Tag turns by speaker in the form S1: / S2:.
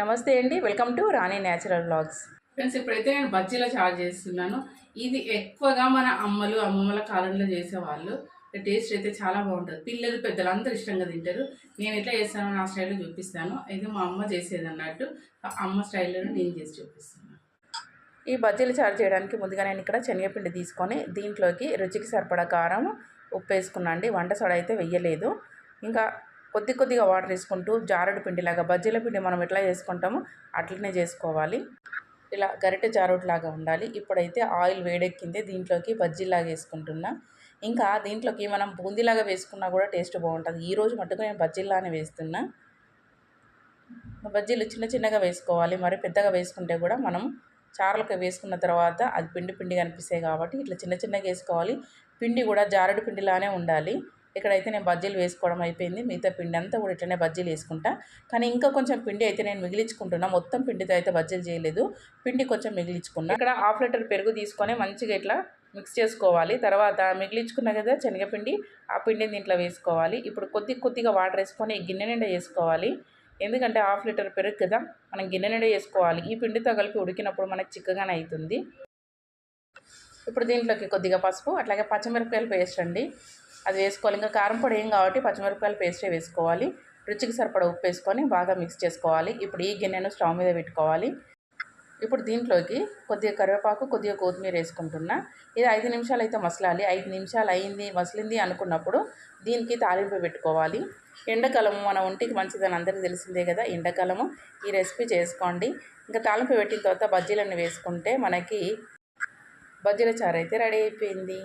S1: నమస్తే అండి. Welcome to Rani natural vlogs.
S2: Friends ఇప్పుడైతే నేను బజ్జీలో చార్జ్ చేస్తున్నాను. ఇది ఎక్కువగా మన అమ్మలు అమ్మమ్మల కాలంలో చేసేవాళ్ళు. టేస్ట్ అయితే చాలా బాగుంటుంది. పిల్లలు పెద్దలు అందరూ ఇష్టంగా తింటారు. నేను ఎట్లా చేస్తానో నా స్టైల్లో చూపిస్తాను. ఇది మా అమ్మ చేసేది అన్నట్టు. ఆ అమ్మ స్టైల్లో నేను చేసి చూపిస్తాను.
S1: ఈ బజ్జీలు చారు చేయడానికి ముందుగా నేను ఇక్కడ శనగపిండి తీసుకొని దీంట్లోకి రుచికి సరిపడా కారం ఉప్పు వేసుకున్నా అండి. వంట సోడా అయితే వెయ్యలేదు ఇంకా కొద్ది కొద్దిగా వాటర్ వేసుకుంటూ జారుడు పిండిలాగా బజ్జీల పిండి మనం ఎట్లా చేసుకుంటామో అట్లనే చేసుకోవాలి. ఇలా గరిటె జారుడులాగా ఉండాలి. ఇప్పుడైతే ఆయిల్ వేడెక్కింది. దీంట్లోకి బజ్జీలాగా వేసుకుంటున్నా. ఇంకా దీంట్లోకి మనం బూందీలాగా వేసుకున్నా కూడా టేస్ట్ బాగుంటుంది. ఈరోజు మటుకు మట్టుకు నేను బజ్జీలానే వేస్తున్నా. బజ్జీలు చిన్న చిన్నగా వేసుకోవాలి. మరి పెద్దగా వేసుకుంటే కూడా మనం చారులకు వేసుకున్న తర్వాత అది పిండి పిండి కనిపిస్తాయి కాబట్టి ఇట్లా చిన్న చిన్నగా వేసుకోవాలి. పిండి కూడా జారుడు పిండిలానే ఉండాలి. ఇక్కడైతే నేను బజ్జీలు వేసుకోవడం అయిపోయింది. మిగతా పిండి అంతా కూడా ఇట్లనే బజ్జీలు వేసుకుంటా. కానీ ఇంకా కొంచెం పిండి అయితే నేను మిగిలించుకుంటున్నా. మొత్తం పిండితో అయితే బజ్జీలు చేయలేదు. పిండి కొంచెం మిగిలించుకున్నా. ఇక్కడ హాఫ్ లీటర్ పెరుగు తీసుకొని మంచిగా ఇట్లా మిక్స్ చేసుకోవాలి. తర్వాత మిగిలించుకున్న కదా శనగపిండి ఆ పిండిని దీంట్లో వేసుకోవాలి. ఇప్పుడు కొద్ది కొద్దిగా వాటర్ వేసుకొని గిన్నె నిండా వేసుకోవాలి. ఎందుకంటే హాఫ్ లీటర్ పెరుగు కదా మనం గిన్నె నిండా వేసుకోవాలి. ఈ పిండితో కలిపి ఉడికినప్పుడు మనకి చిక్కగానే అవుతుంది. ఇప్పుడు దీంట్లోకి కొద్దిగా పసుపు అట్లాగే పచ్చిమిరపకాయలు పేస్ట్ అండి. అది వేసుకోవాలి. ఇంకా కారం పొడి ఏం కాబట్టి పచ్చిమిరపకాయలు పేస్టే వేసుకోవాలి. రుచికి సరిపడ ఉప్పు వేసుకొని బాగా మిక్స్ చేసుకోవాలి. ఇప్పుడు ఈ గిన్నెను స్టవ్ మీద పెట్టుకోవాలి. ఇప్పుడు దీంట్లోకి కొద్దిగా కరివేపాకు కొద్దిగా కొత్తిమీర వేసుకుంటున్నా. ఇది ఐదు నిమిషాలు అయితే మసలాలి. ఐదు నిమిషాలు అయింది మసిలింది అనుకున్నప్పుడు దీనికి తాలింపు పెట్టుకోవాలి. ఎండాకాలము మన ఒంటికి మంచిదని అందరికీ తెలిసిందే కదా. ఎండాకాలము ఈ రెసిపీ చేసుకోండి. ఇంకా తాలింపు పెట్టిన తర్వాత బజ్జీలన్నీ వేసుకుంటే మనకి బజ్జీల చారు అయితే రెడీ అయిపోయింది.